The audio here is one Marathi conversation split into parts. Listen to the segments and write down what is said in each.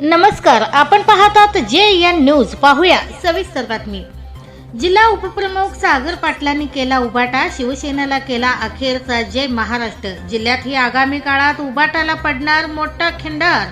नमस्कार आपण पाहतात जे एन न्यूज. पाहूया सविस्तर बातमी. जिल्हा उपप्रमुख सागर पाटलांनी केला उबाटा शिवसेनेला केला अखेरचा जय महाराष्ट्र. जिल्ह्यात ही आगामी काळात उबाटाला पडणार मोठा खिंडार.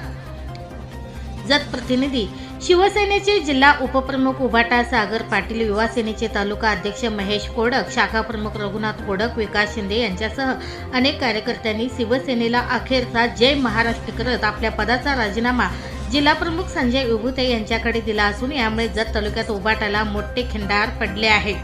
जत प्रतिनिधी शिवसेनेचे जिल्हा उपप्रमुख उबाटा सागर पाटील युवा सेनेचे तालुका अध्यक्ष महेश कोडक शाखा प्रमुख रघुनाथ कोडक विकास शिंदे यांच्यासह अनेक कार्यकर्त्यांनी शिवसेनेला अखेरचा जय महाराष्ट्र करत आपल्या पदाचा राजीनामा जिल्हाप्रमुख संजय विभूते यांच्याकडे दिला असून यामुळे जत तालुक्यात उबाटाला मोठे खिंडार पडले आहे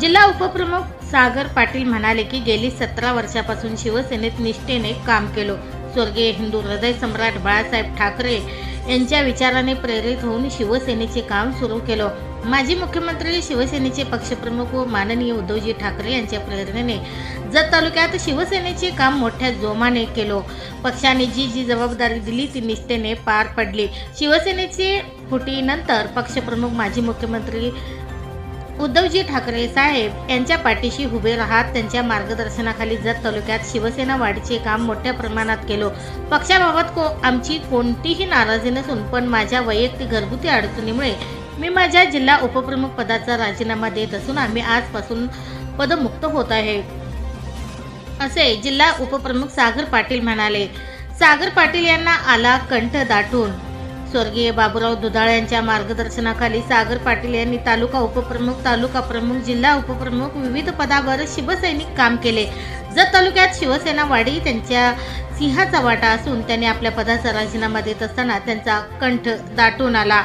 जिल्हा उपप्रमुख सागर पाटील म्हणाले की गेली सतरा वर्षापासून शिवसेनेत निष्ठेने काम केलो. स्वर्गीय हिंदू हृदय सम्राट बाळासाहेब ठाकरे यांच्या विचाराने प्रेरित होऊन शिवसेनेचे काम सुरू केलं. माजी मुख्यमंत्री शिवसेनेचे पक्षप्रमुख व माननीय उद्धवजी ठाकरे यांच्या प्रेरणेने जत तालुक्यात शिवसेनेचे काम मोठ्या जोमाने केलो. पक्षाने जी जी जबाबदारी दिली ती निष्ठेने पार पडली. शिवसेनेचे फुटीनंतर पक्षप्रमुख माजी मुख्यमंत्री उद्धवजी ठाकरे साहेब यांच्या पाठीशी उभे राहत त्यांच्या मार्गदर्शनाखाली जत तालुक्यात शिवसेना वाढीचे काम मोठ्या प्रमाणात केलो. पक्षाबाबत को आमची कोणतीही नाराजी नसून पण माझ्या वैयक्तिक घरगुती अडचणीमुळे मी माझ्या जिल्हा उपप्रमुख पदाचा राजीनामा देत असून आम्ही आजपासून पदमुक्त होत आहे. असे जिल्हा उपप्रमुख सागर पाटील म्हणाले सागर पाटील यांना आला कंठ दाटून. स्वर्गीय बाबूराव दुधाळ यांच्या मार्गदर्शनाखाली सागर पाटील यांनी तालुका उपप्रमुख तालुका प्रमुख जिल्हा उपप्रमुख विविध पदावर शिवसैनिक काम केले. जत तालुक्यात शिवसेना वाढी त्यांच्या सिंहाचा वाटा असून त्यांनी आपल्या पदाचा राजीनामा देत असताना त्यांचा कंठ दाटून आला.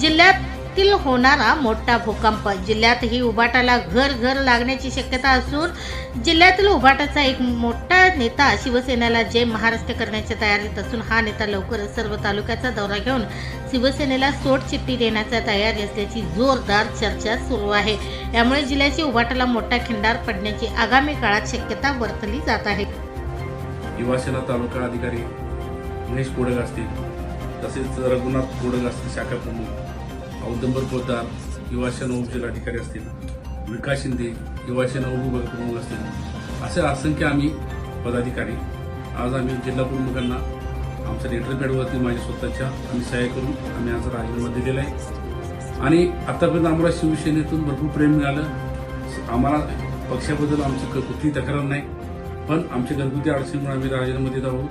जिल्ह्यात जिल्ह्यातील होणारा मोठा भूकंप. जिल्ह्यातही उबाटाला घर घर लागण्याची शक्यता असून जिल्ह्यातील उभाटाचा एक मोठा नेता शिवसेनेला जय महाराष्ट्र करण्याच्या तयारीत असून हा नेता लवकरच सर्व तालुक्याचा दौरा घेऊन शिवसेनेला सोडचिठ्ठी देण्याच्या तयारी असल्याची जोरदार चर्चा सुरू आहे. यामुळे जिल्ह्याची उभाटाला मोठा खिंडार पडण्याची आगामी काळात शक्यता वर्तली जात आहे. युवासेना तालुका अधिकारी महेश कोडक असतील तसेच रघुनाथ कोडक असतील शाखा प्रमुख औदंबर पोद्दार युवासेना उपजिल्हाधिकारी असतील विकास शिंदे युवासेना उपविभाग प्रमुख असतील असे असंख्य आम्ही पदाधिकारी. आज आम्ही जिल्हा प्रमुखांना आमच्या लेटर पॅडवरती माझ्या स्वतःच्या आम्ही सहाय्य करून आम्ही आज राजीनामा दिलेला आहे. आणि आतापर्यंत आम्हाला शिवसेनेतून भरपूर प्रेम मिळालं. आम्हाला पक्षाबद्दल आमची क- कुठलीही तक्रार नाही. पण आमच्या घरगुती अडचणीमुळे आम्ही राजीनामा देत आहोत.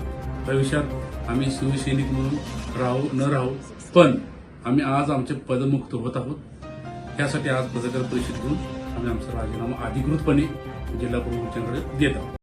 भविष्यात आम्ही शिवसैनिक म्हणून राहू न राहू. पण आम्ही आज आमचे पदमुक्त होत आहोत. त्यासाठी आज पत्रकार परिषद घेऊन आम्ही आमचा राजीनामा अधिकृतपणे जिल्हा प्रमुखांकडे देत आहोत.